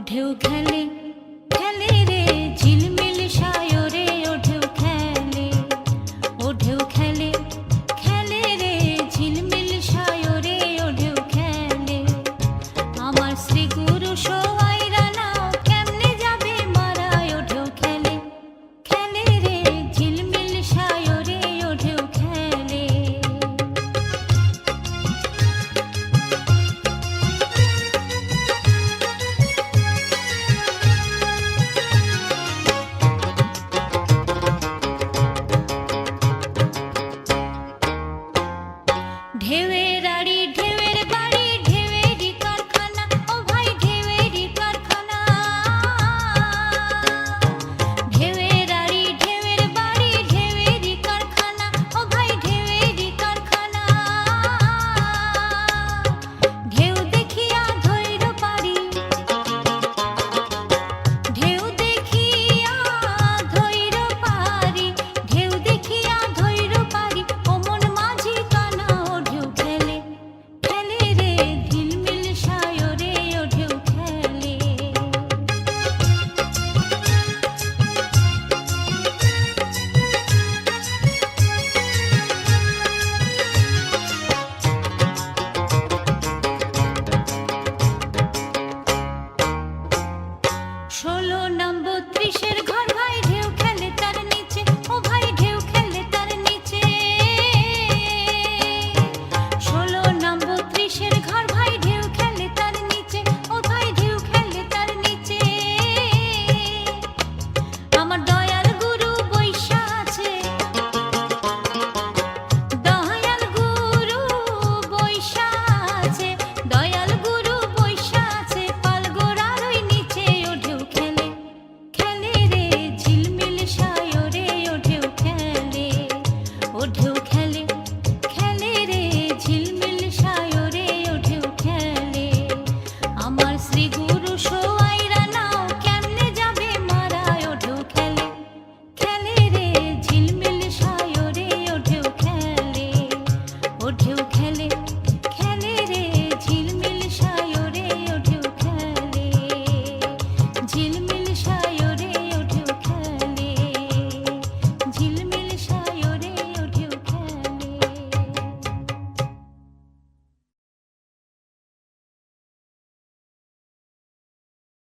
ओढेव घाले वेराड़ी ढेव ষোলো নম্বর ত্রিশের ঘর।